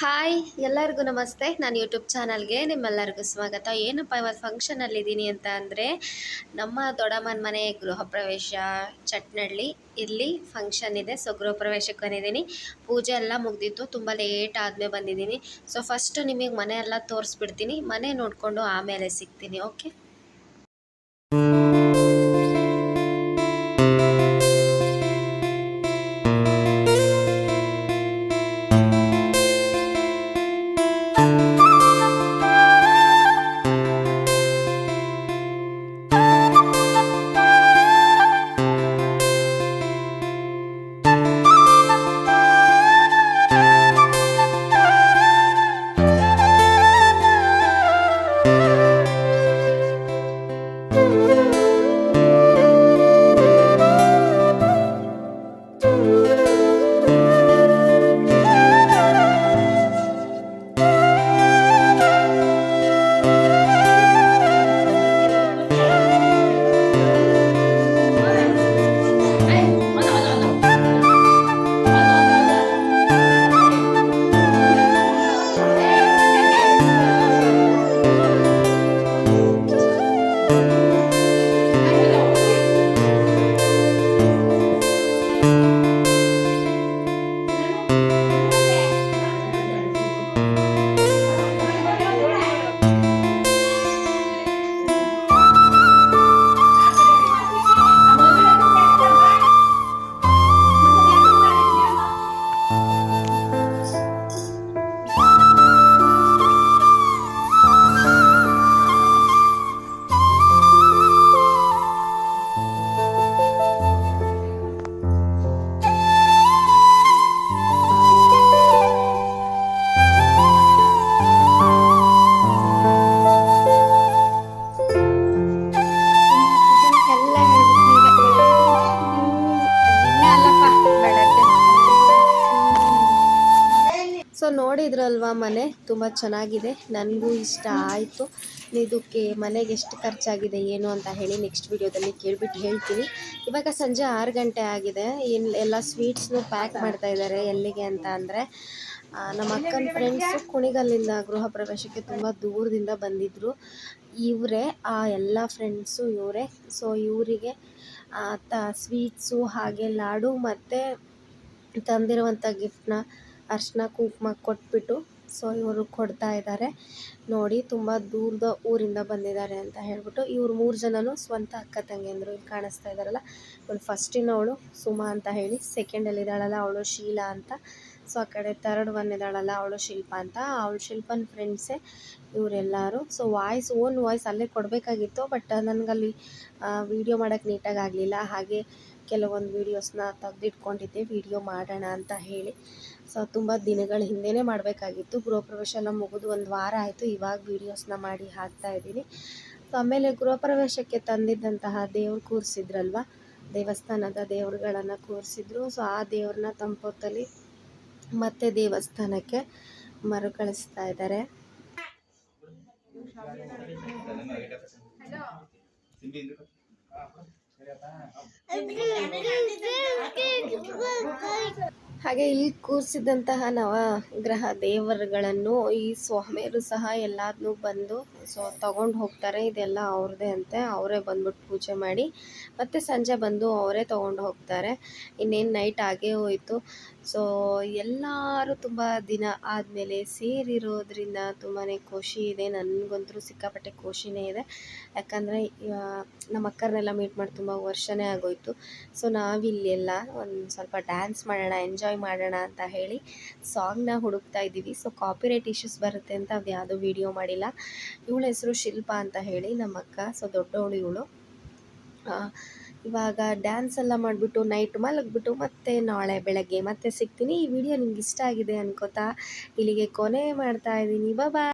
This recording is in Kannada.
ಹಾಯ್ ಎಲ್ಲರಿಗೂ ನಮಸ್ತೆ. ನಾನು ಯೂಟ್ಯೂಬ್ ಚಾನಲ್ಗೆ ನಿಮ್ಮೆಲ್ಲರಿಗೂ ಸ್ವಾಗತ. ಏನಪ್ಪ ಇವತ್ತು ಫಂಕ್ಷನಲ್ಲಿದ್ದೀನಿ ಅಂತ ಅಂದರೆ, ನಮ್ಮ ದೊಡ್ಡಮ್ಮನ ಮನೆ ಗೃಹ ಪ್ರವೇಶ, ಚಟ್ನಳ್ಳಿ. ಇಲ್ಲಿ ಫಂಕ್ಷನ್ ಇದೆ ಸೊ ಗೃಹ ಪ್ರವೇಶಕ್ಕೆ ಬಂದಿದ್ದೀನಿ. ಪೂಜೆ ಎಲ್ಲ ಮುಗ್ದಿತ್ತು, ತುಂಬ ಲೇಟ್ ಆದಮೇಲೆ ಬಂದಿದ್ದೀನಿ. ಸೊ ಫಸ್ಟು ನಿಮಗೆ ಮನೆ ಎಲ್ಲ ತೋರಿಸ್ಬಿಡ್ತೀನಿ. ಮನೆ ನೋಡಿಕೊಂಡು ಆಮೇಲೆ ಸಿಗ್ತೀನಿ ಓಕೆ ನೋಡಿದ್ರಲ್ವಾ ಮನೆ? ತುಂಬ ಚೆನ್ನಾಗಿದೆ. ನನಗೂ ಇಷ್ಟ ಆಯಿತು. ಇದಕ್ಕೆ ಮನೆಗೆ ಎಷ್ಟು ಖರ್ಚಾಗಿದೆ, ಏನು ಅಂತ ಹೇಳಿ ನೆಕ್ಸ್ಟ್ ವಿಡಿಯೋದಲ್ಲಿ ಕೇಳಿಬಿಟ್ಟು ಹೇಳ್ತೀನಿ. ಇವಾಗ ಸಂಜೆ ಆರು ಗಂಟೆ ಆಗಿದೆ. ಏನು ಎಲ್ಲ ಸ್ವೀಟ್ಸ್ನು ಪ್ಯಾಕ್ ಮಾಡ್ತಾ ಇದ್ದಾರೆ ಎಲ್ಲಿಗೆ ಅಂತ ಅಂದರೆ ನಮ್ಮ ಅಕ್ಕನ ಫ್ರೆಂಡ್ಸು ಕುಣಿಗಲ್ಲಿಂದ ಗೃಹ ಪ್ರವೇಶಕ್ಕೆ ತುಂಬ ದೂರದಿಂದ ಬಂದಿದ್ದರು ಇವರೇ, ಆ ಎಲ್ಲ ಫ್ರೆಂಡ್ಸು ಇವರೇ. ಸೊ ಇವರಿಗೆ ತ ಸ್ವೀಟ್ಸು ಹಾಗೆ ಲಾಡು ಮತ್ತು ತಂದಿರುವಂಥ ಗಿಫ್ಟ್ನ ಅರ್ಶಿನ ಕುಂಕುಮ ಕೊಟ್ಬಿಟ್ಟು ಸೊ ಇವರು ಕೊಡ್ತಾ ಇದ್ದಾರೆ. ನೋಡಿ, ತುಂಬ ದೂರದ ಊರಿಂದ ಬಂದಿದ್ದಾರೆ ಅಂತ ಹೇಳ್ಬಿಟ್ಟು ಇವ್ರು ಮೂರು ಜನನು ಸ್ವಂತ ಅಕ್ಕ ತಂಗಿಯಂದರು ಇಲ್ಲಿ ಕಾಣಿಸ್ತಾ ಇದ್ದಾರಲ್ಲ. ಇವಳು ಫಸ್ಟಿನವಳು ಸುಮಾ ಅಂತ ಹೇಳಿ ಸೆಕೆಂಡಲ್ಲಿದ್ದಾಳಲ್ಲ ಅವಳು ಶೀಲಾ ಅಂತ. ಸೊ ಆ ಕಡೆ ತರ್ಡ್ ಒನ್ ಇದ್ದಾಳಲ್ಲ, ಅವಳು ಶಿಲ್ಪ ಅಂತ. ಅವಳು ಶಿಲ್ಪನ ಫ್ರೆಂಡ್ಸೇ ಇವರೆಲ್ಲರೂ. ಸೊ ವಾಯ್ಸ್ ಓನ್ ವಾಯ್ಸ್ ಅಲ್ಲೇ ಕೊಡಬೇಕಾಗಿತ್ತು ಬಟ್ ನನಗಲ್ಲಿ ವೀಡಿಯೋ ಮಾಡೋಕ್ಕೆ ನೀಟಾಗಿ ಆಗಲಿಲ್ಲ. ಹಾಗೆ ಕೆಲವೊಂದು ವೀಡಿಯೋಸ್ನ ತೆಗೆದಿಟ್ಕೊಂಡಿದ್ದೆ. ವೀಡಿಯೋ ಮಾಡೋಣ ಅಂತ ಹೇಳಿ. ಸೊ ತುಂಬ ದಿನಗಳ ಹಿಂದೆಯೇ ಮಾಡಬೇಕಾಗಿತ್ತು. ಗೃಹಪ್ರವೇಶ ಎಲ್ಲ ಮುಗಿದು ಒಂದು ವಾರ ಆಯಿತು. ಇವಾಗ ವೀಡಿಯೋಸ್ನ ಮಾಡಿ ಹಾಕ್ತಾ ಇದ್ದೀನಿ. ಸೊ ಆಮೇಲೆ ಗೃಹಪ್ರವೇಶಕ್ಕೆ ತಂದಿದ್ದಂತಹ ದೇವ್ರು ಕೂರಿಸಿದ್ರಲ್ವ? ದೇವಸ್ಥಾನದ ದೇವ್ರುಗಳನ್ನು ಕೂರಿಸಿದ್ರು. ಸೊ ಆ ದೇವ್ರನ್ನ ತಂಪೊತ್ತಲ್ಲಿ ಮತ್ತೆ ದೇವಸ್ಥಾನಕ್ಕೆ ಮರುಕಳಿಸ್ತಾ ಇದ್ದಾರೆ. ಹಾಗೆ ಇಲ್ಲಿ ಕೂರಿಸಿದಂತಹ ನವ ಗ್ರಹ ದೇವರುಗಳನ್ನು ಈ ಸ್ವಾಮಿಯರು ಸಹ ಎಲ್ಲದನ್ನೂ ಬಂದು ಸೊ ತಗೊಂಡು ಹೋಗ್ತಾರೆ. ಇದೆಲ್ಲ ಅವ್ರದೇ ಅಂತೆ. ಅವರೇ ಬಂದ್ಬಿಟ್ಟು ಪೂಜೆ ಮಾಡಿ ಮತ್ತೆ ಸಂಜೆ ಬಂದು ಅವರೇ ತಗೊಂಡು ಹೋಗ್ತಾರೆ. ಇನ್ನೇನು ನೈಟ್ ಆಗೇ ಹೋಯಿತು. ಸೊ ಎಲ್ಲರೂ ತುಂಬ ದಿನ ಆದಮೇಲೆ ಸೇರಿರೋದ್ರಿಂದ ತುಂಬಾ ಖುಷಿ ಇದೆ. ನನಗಂತೂ ಸಿಕ್ಕಾಪಟ್ಟೆ ಖುಷಿನೇ ಇದೆ. ಯಾಕಂದರೆ ನಮ್ಮ ಅಕ್ಕರನ್ನೆಲ್ಲ ಮೀಟ್ ಮಾಡಿ ತುಂಬ ವರ್ಷನೇ ಆಗೋಯಿತು. ಸೊ ನಾವಿಲ್ಲೆಲ್ಲ ಒಂದು ಸ್ವಲ್ಪ ಡ್ಯಾನ್ಸ್ ಮಾಡೋಣ ಎಂಜಾಯ್ ಮಾಡೋಣ ಅಂತ ಹೇಳಿ ಸಾಂಗ್ನ ಹುಡುಕ್ತಾ ಇದ್ದೀವಿ. ಸೊ ಕಾಪಿರೈಟ್ ಇಶ್ಯೂಸ್ ಬರುತ್ತೆ ಅಂತ ಅದು ಯಾವುದೋ ವೀಡಿಯೋ ಮಾಡಿಲ್ಲ. ಇವಳ ಹೆಸರು ಶಿಲ್ಪ ಅಂತ ಹೇಳಿ ನಮ್ಮ ಅಕ್ಕ. ಸೊ ದೊಡ್ಡವಳು ಇವಳು. ಇವಾಗ ಡ್ಯಾನ್ಸ್ ಎಲ್ಲ ಮಾಡಿಬಿಟ್ಟು ನೈಟ್ ಮಲಗಿಬಿಟ್ಟು ಮತ್ತೆ ನಾಳೆ ಬೆಳಗ್ಗೆ ಮತ್ತೆ ಸಿಗ್ತೀನಿ. ಈ ವಿಡಿಯೋ ನಿಮ್ಗೆ ಇಷ್ಟ ಆಗಿದೆ ಅನ್ಕೋತಾ ಇಲ್ಲಿಗೆ ಕೊನೆ ಮಾಡ್ತಾ ಇದ್ದೀನಿ. ಬಾಯ್